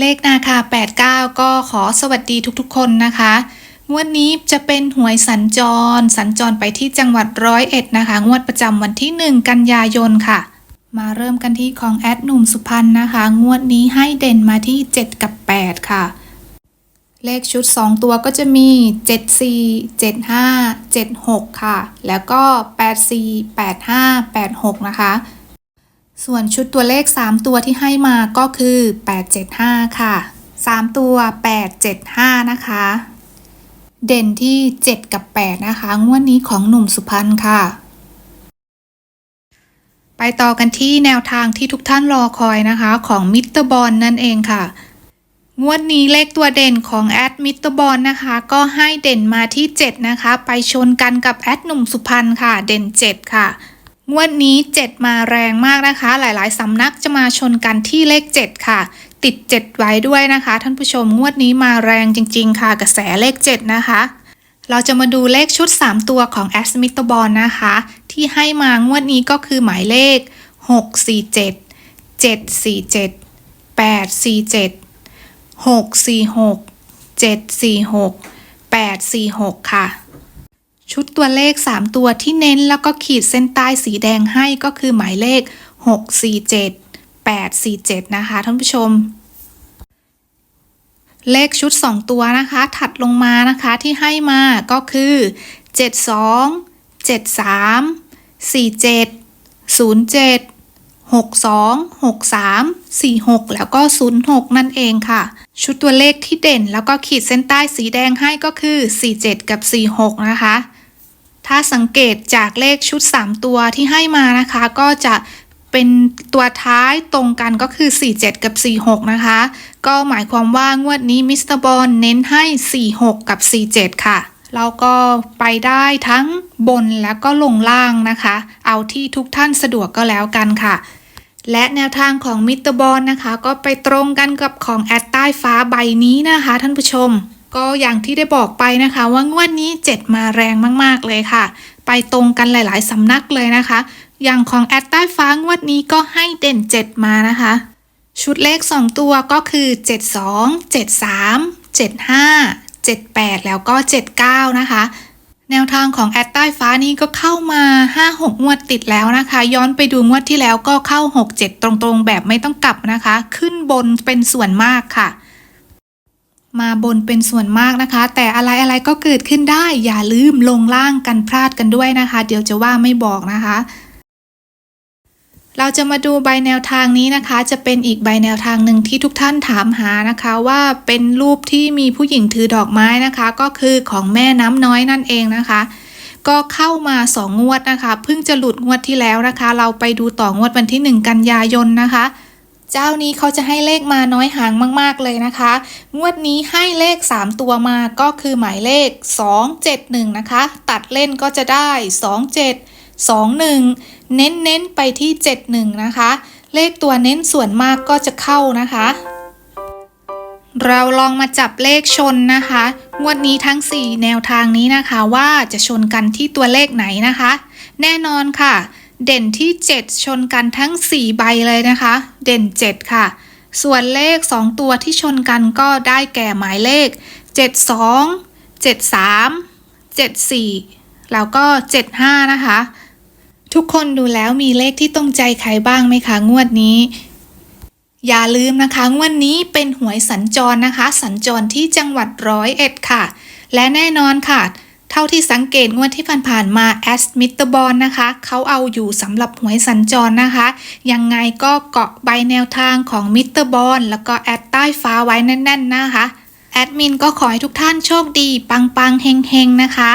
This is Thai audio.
เลขนาคา89 ก็ขอสวัสดีทุกๆ คนนะคะงวดนี้จะเป็นหวยสัญจร สัญจรไปที่จังหวัดร้อยเอ็ดนะคะ งวดประจำวันที่ 1 กันยายนค่ะ มาเริ่มกันที่ของแอดหนุ่มสุพรรณนะคะ งวดนี้ให้เด่นมาที่ 7 กับ 8 ค่ะ เลขชุด 2 ตัวก็จะมี 74 75 76 ค่ะ แล้วก็ 84 85 86 นะคะ ส่วนชุดตัวเลข 3 ตัวที่ให้มาก็คือ 875 ค่ะ 3 ตัว 875 นะคะ เด่นที่ 7 กับ 8 นะคะ งวดนี้ของหนุ่มสุพรรณค่ะ ไปต่อกันที่แนวทางที่ทุกท่านรอคอยนะคะของมิสเตอร์บอลนั่นเองค่ะ งวดนี้เลขตัวเด่นของแอดมิสเตอร์บอลนะคะ ก็ให้เด่นมาที่ 7 นะคะ ไปชนกันกับแอดหนุ่มสุพรรณค่ะ เด่น 7 ค่ะ งวดนี้ 7 มาแรงมากนะคะ หลายๆ สำนักจะมาชนกันที่เลข 7 ค่ะ ติด 7 ไว้ด้วยนะคะ ท่านผู้ชมงวดนี้มาแรงจริง ๆ ค่ะ กระแสเลข 7 นะคะ เราจะมาดูเลขชุด 3 ตัวของแอสมิตบอลนะคะ ที่ให้มางวดนี้ก็คือหมายเลข 647 747 847 646 746 846 ค่ะ ชุดตัวเลข 3 ตัวที่เน้นแล้วก็ขีดเส้นใต้สีแดงให้ก็คือหมายเลข 647 847 นะคะท่านผู้ชม เลขชุด 2 ตัวนะคะ ถัดลงมานะคะที่ให้มาก็คือ 72 73 47 07 62 63 46 แล้วก็ 06 นั่นเองค่ะ ชุดตัวเลขที่เด่นแล้วก็ขีดเส้นใต้สีแดงให้ก็คือ 47 กับ 46 นะคะ ถ้าสังเกตจากเลขชุด 3 ตัวที่ให้มานะคะ ก็จะเป็นตัวท้ายตรงกันก็คือ 47 กับ 46 นะคะ ก็หมายความว่างวดนี้มิสเตอร์บอลเน้นให้ 46 กับ 47 ค่ะเราก็ไปได้ทั้งบนแล้วก็ลงล่างนะคะ เอาที่ทุกท่านสะดวกก็แล้วกันค่ะ และแนวทางของมิสเตอร์บอลนะคะ ก็ไปตรงกันกับของแอดใต้ฟ้าใบนี้นะคะท่านผู้ชม ก็อย่างที่ได้บอกไปนะคะว่างวดนี้ 7 มาแรงมาก ๆ เลยค่ะ ไปตรงกันหลายๆสำนักเลยนะคะ อย่างของแอดใต้ฟ้างวดนี้ก็ให้เด่น 7 มานะคะ ชุดเลข 2 ตัวก็คือ 72 73 75 78 แล้วก็ 79 นะคะ แนวทางของแอดใต้ฟ้านี้ก็เข้ามา 5-6 งวดติดแล้วนะคะ ย้อนไปดูงวดที่แล้วก็เข้า 6-7 ตรงๆ แบบไม่ต้องกลับนะคะ ขึ้นบนเป็นส่วนมากค่ะ มาบนเป็นส่วนมากนะคะ แต่อะไรอะไรก็เกิดขึ้นได้ อย่าลืมลงล่างกันพลาดกันด้วยนะคะ เดี๋ยวจะว่าไม่บอกนะคะ เราจะมาดูใบแนวทางนี้นะคะ จะเป็นอีกใบแนวทางหนึ่งที่ทุกท่านถามหานะคะว่าเป็นรูปที่มีผู้หญิงถือดอกไม้นะคะ ก็คือของแม่น้ำน้อยนั่นเองนะคะก็เข้ามา 2 งวดนะคะ เพิ่งจะหลุดงวดที่แล้วนะคะ เราไปดูต่องวดวันที่ 1 กันยายนนะคะ เจ้านี้เขาจะให้เลขมาน้อยหางมาก ๆ เลยนะคะ งวดนี้ให้เลข 3 ตัวมาก็คือหมายเลข 271 นะคะ ตัดเล่นก็จะได้ 27 21 เน้นเน้นๆไปที่ 71 นะคะ เลขตัวเน้นส่วนมากก็จะเข้านะคะ เราลองมาจับเลขชนนะคะ งวดนี้ทั้ง 4 แนวทางนี้นะคะว่าจะชนกันที่ตัวเลขไหนนะคะ แน่นอนค่ะ เด่นที่ 7 ชนกันทั้ง 4 ใบเลยนะคะ เด่น 7 ค่ะ ส่วนเลข 2 ตัวที่ชนกันก็ได้แก่หมายเลข 72 73 74 แล้วก็ 75 นะคะ ทุกคนดูแล้วมีเลขที่ตรงใจใครบ้างไหมคะ งวดนี้ อย่าลืมนะคะ งวดนี้เป็นหวยสัญจรนะคะ สัญจรที่จังหวัดร้อยเอ็ดค่ะ และแน่นอนค่ะ เท่าที่สังเกตงวดที่ผ่านๆมาแอสมิเตอร์บอลนะคะเขาเอาอยู่สำหรับหวยสัญจรนะคะ ยังไงก็เกาะใบแนวทางของมิเตอร์บอลแล้วก็แอดใต้ฟ้าไว้แน่น ๆ นะคะ แอดมินก็ขอให้ทุกท่านโชคดี ปังๆเฮงๆนะคะ